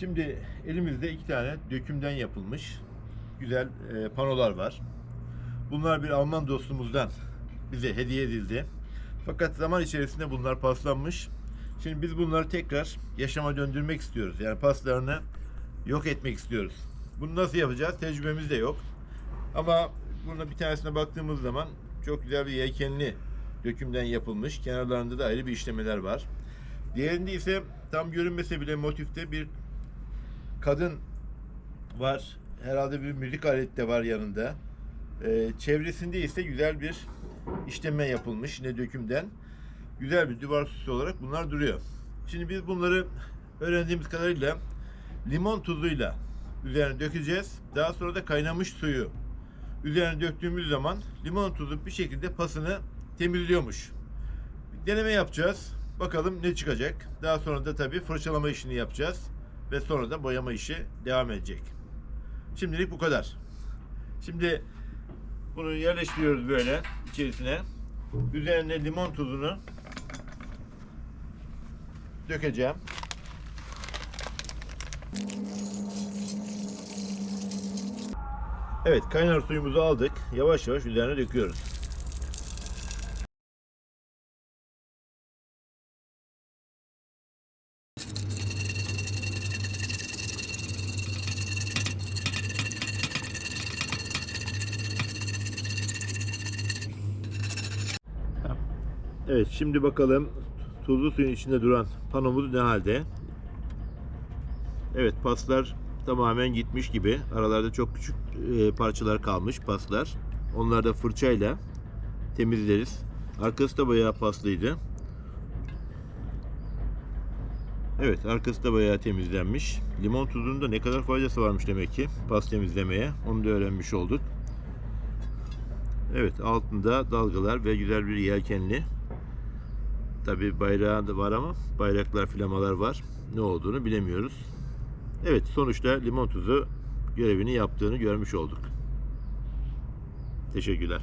Şimdi elimizde iki tane dökümden yapılmış güzel e, panolar var. Bunlar bir Alman dostumuzdan bize hediye edildi. Fakat zaman içerisinde bunlar paslanmış. Şimdi biz bunları tekrar yaşama döndürmek istiyoruz. Yani paslarını yok etmek istiyoruz. Bunu nasıl yapacağız? Tecrübemiz de yok. Ama buna bir tanesine baktığımız zaman çok güzel bir yelkenli dökümden yapılmış. Kenarlarında da ayrı bir işlemeler var. Diğerinde ise tam görünmese bile motifte bir kadın var. Herhalde bir müzik aleti de var yanında. Ee, çevresinde ise güzel bir işleme yapılmış yine dökümden. Güzel bir duvar süsü olarak bunlar duruyor. Şimdi biz bunları öğrendiğimiz kadarıyla limon tuzuyla üzerine dökeceğiz. Daha sonra da kaynamış suyu üzerine döktüğümüz zaman limon tuzu bir şekilde pasını temizliyormuş. Bir deneme yapacağız. Bakalım ne çıkacak. Daha sonra da tabii fırçalama işini yapacağız. Ve sonra da boyama işi devam edecek. Şimdilik bu kadar. Şimdi bunu yerleştiriyoruz böyle içerisine. Üzerine limon tuzunu dökeceğim. Evet kaynar suyumuzu aldık. Yavaş yavaş üzerine döküyoruz. Evet şimdi bakalım tuzlu suyun içinde duran panomuz ne halde? Evet paslar tamamen gitmiş gibi. Aralarda çok küçük e, parçalar kalmış paslar. Onları da fırçayla temizleriz. Arkası da bayağı paslıydı. Evet arkası da bayağı temizlenmiş. Limon tuzunun da ne kadar faydası varmış demek ki pas temizlemeye. Onu da öğrenmiş olduk. Evet altında dalgalar ve güzel bir yelkenli. Tabi bayrağı da var ama bayraklar flamalar var. Ne olduğunu bilemiyoruz. Evet sonuçta limon tuzu görevini yaptığını görmüş olduk. Teşekkürler.